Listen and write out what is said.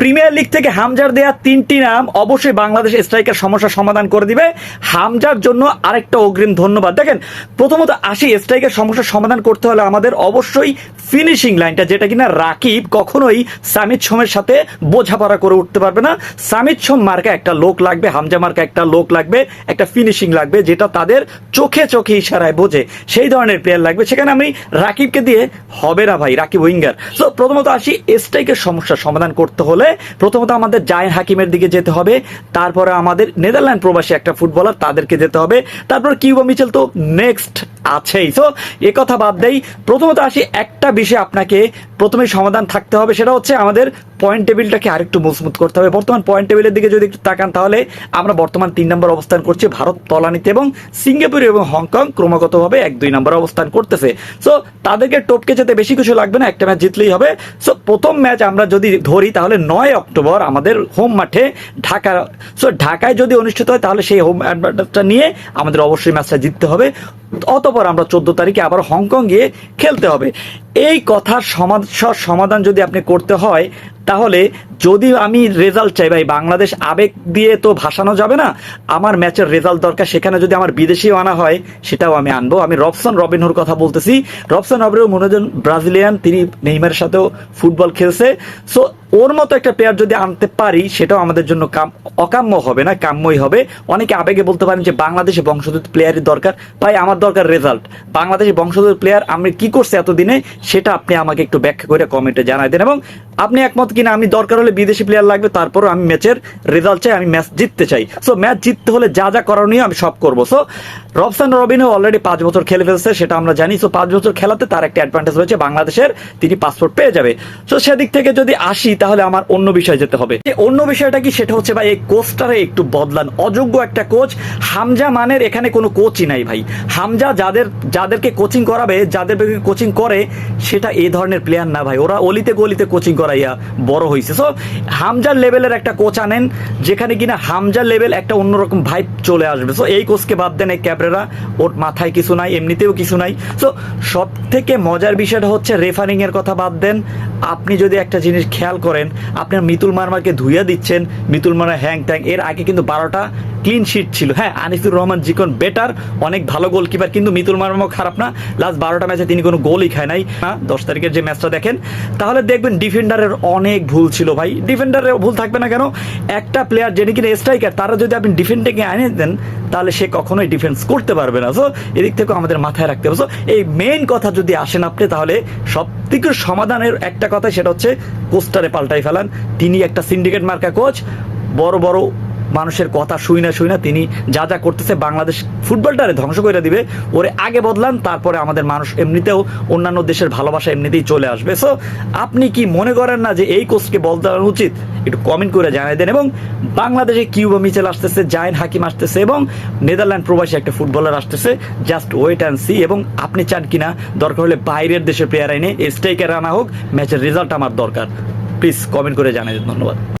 Premier league থেকে হামজার দেয়া তিনটি নাম অবশ্যই বাংলাদেশ স্ট্রাইকার সমস্যার সমাধান করে দিবে। হামজার জন্য আরেকটা অগ্রিম ধন্যবাদ। দেখেন, প্রথমত আসি স্ট্রাইকার সমস্যার সমাধান করতে হলে আমাদের অবশ্যই ফিনিশিং লাইনটা যেটা কিনা রাকিব কখনোই সামিদ সোমের সাথে বোঝাপড়া করে উঠতে পারবে না। সামিদ সোম মার্কা একটা লোক লাগবে, হামজা মার্কা একটা লোক লাগবে, একটা ফিনিশিং লাগবে, যেটা তাদের চোখে চোখে ইশারায় বোঝে। সেই ধরনের প্লেয়ার লাগবে। সেখানে আমি রাকিবকে দিয়ে হবে না ভাই, রাকিব উইঙ্গার। তো প্রথমত আসি স্ট্রাইকের সমস্যার সমাধান করতে হলে প্রথমত আমাদের জায়েন হাকিমের দিকে যেতে হবে, তারপরে আমাদের নেদারল্যান্ড প্রবাসী একটা ফুটবলার তাদেরকে যেতে হবে, তারপর কিউবা মিচেল তো নেক্সট আছেই। তো এ কথা বাদ দেই, প্রথমত আসি একটা বিষয় আপনাকে প্রথমে সমাধান থাকতে হবে, সেটা হচ্ছে আমাদের পয়েন্ট টেবিলটাকে আরেকটু মজবুত করতে হবে। বর্তমান পয়েন্ট টেবিলের দিকে যদি একটু তাকান, তাহলে আমরা বর্তমান তিন নম্বর অবস্থান করছি ভারত, তলানিতে এবং সিঙ্গাপুর এবং হংকং ক্রমাগতভাবে এক, দুই নম্বর অবস্থান করতেছে। সো তাদেরকে টপকে যেতে বেশি কিছু লাগবে না, একটা ম্যাচ জিতলেই হবে। সো প্রথম ম্যাচ আমরা যদি ধরি, তাহলে নয় অক্টোবর আমাদের হোম মাঠে ঢাকা। সো ঢাকায় যদি অনুষ্ঠিত হয়, তাহলে সেই হোম অ্যাডভান্টেজটা নিয়ে আমাদের অবশ্যই ম্যাচটা জিততে হবে। অতপর আমরা চোদ্দ তারিখে আবার হংকং গিয়ে খেলতে হবে। এই কথার সমস্যার সমাধান যদি আপনি করতে হয়, তাহলে যদি আমি রেজাল্ট চাই, ভাই, বাংলাদেশ আবেগ দিয়ে তো ভাসানো যাবে না, আমার ম্যাচের রেজাল্ট দরকার। সেখানে যদি আমার বিদেশিও আনা হয়, সেটাও আমি আনব। আমি রবসন রবিনহুর কথা বলতেছি। রবসন রবিনহু, মনোজন ব্রাজিলিয়ান, তিনি নেইমারের সাথেও ফুটবল খেলছে। সো ওর মতো একটা প্লেয়ার যদি আনতে পারি, সেটাও আমাদের জন্য কাম, অকাম্য হবে না, কাম্যই হবে। অনেকে আবেগে বলতে পারেন যে, বাংলাদেশে বংশোদ্ভূত প্লেয়ারই দরকার। ভাই, আমার দরকার রেজাল্ট বাংলাদেশে বংশোদ্ভূত প্লেয়ার আমি কি করছে এতদিনে, সেটা আপনি আমাকে একটু ব্যাখ্যা করে কমেন্টে জানাই দেন। এবং আপনি একমত কিনা, আমি দরকার হলে বিদেশি প্লেয়ার লাগবে, তারপরও আমি ম্যাচের রেজাল্ট চাই, আমি ম্যাচ জিততে চাই। সো ম্যাচ জিততে হলে যা যা করণীয় আমি সব করব। সো রবসান রবিনও অলরেডি পাঁচ বছর খেলে ফেলছে, সেটা আমরা জানি। সো পাঁচ বছর খেলাতে তার একটা অ্যাডভান্টেজ রয়েছে, বাংলাদেশের তিনি পাসপোর্ট পেয়ে যাবে। সো সেদিক থেকে যদি আসি তাহলে আমার অন্য বিষয় যেতে হবে। অন্য বিষয়টা কি, সেটা হচ্ছে ভাই, এই কোচটারে একটু বদলান। অযোগ্য একটা কোচ, হামজা মানের এখানে কোনো কোচই নাই ভাই। হামজা যাদের, যাদেরকে কোচিং করাবে যাদের কোচিং করে, সেটা এই ধরনের প্লেয়ার না ভাই। ওরা অলিতে গলিতে কোচিং করাইয়া বড় হয়েছে সো হামজার লেভেলের একটা কোচ আনেন, যেখানে কিনা হামজার লেভেল একটা অন্যরকম ভাইব চলে আসবে। সো এই কোচকে বাদ দেন এই ক্যাবরেরা ওর মাথায় কিছু নাই, এমনিতেও কিছু নাই। সো সব থেকে মজার বিষয়টা হচ্ছে রেফারিং এর কথা বাদ দেন। আপনি যদি একটা জিনিস খেয়াল করেন আপনার মিতুল মার্মাকে ধুইয়া দিচ্ছেন। মিতুল মার্মা হ্যাং ট্যাং এর আগে কিন্তু বারোটা ক্লিন শিট ছিল। হ্যাঁ আনিসুর রহমান জিকন বেটার অনেক ভালো গোলকিপার কিন্তু মিতুল মার্মাও খারাপ না। লাস্ট বারোটা ম্যাচে তিনি কোনো গোলই খায় নাই। না দশ তারিখের যে ম্যাচটা দেখেন, তাহলে দেখবেন ডিফেন্ডারের অনেক ভুল ছিল ভাই। ডিফেন্ডারের ভুল থাকবে না কেন? একটা প্লেয়ার যিনি কিনা স্ট্রাইকার তারা যদি আপনি ডিফেন্ডিংয়ে আনে দেন, তাহলে সে কখনোই ডিফেন্স করতে পারবে না। সো এদিক থেকে আমাদের মাথায় রাখতে হবে। সো এই মেইন কথা যদি আসেন আপনি, তাহলে সব থেকে সমাধানের একটা কথা সেটা হচ্ছে কোস্টারে পাল্টাই ফেলান। তিনি একটা সিন্ডিকেট মার্কা কোচ বড় বড় মানুষের কথা শুই না শুই না, তিনি যা যা করতেছে বাংলাদেশ ফুটবলটারে ধ্বংস করে দিবে। ওরে আগে বদলান, তারপরে আমাদের মানুষ এমনিতেও অন্যান্য দেশের ভালোবাসা এমনিতেই চলে আসবে। সো আপনি কি মনে করেন না যে এই কোচকে বদলানো উচিত? একটু কমেন্ট করে জানাই দেন। এবং বাংলাদেশে কিউবা মিচেল আসতেছে, জায়েন হাকিম আসতেছে, এবং নেদারল্যান্ড প্রবাসী একটা ফুটবলার আসতেছে জাস্ট ওয়েট অ্যান্ড সি এবং আপনি চান কিনা, দরকার হলে বাইরের দেশের প্লেয়ার এনে স্ট্রাইকার আনা হোক ম্যাচের রেজাল্ট আমার দরকার। প্লিজ কমেন্ট করে জানাই দেন, ধন্যবাদ।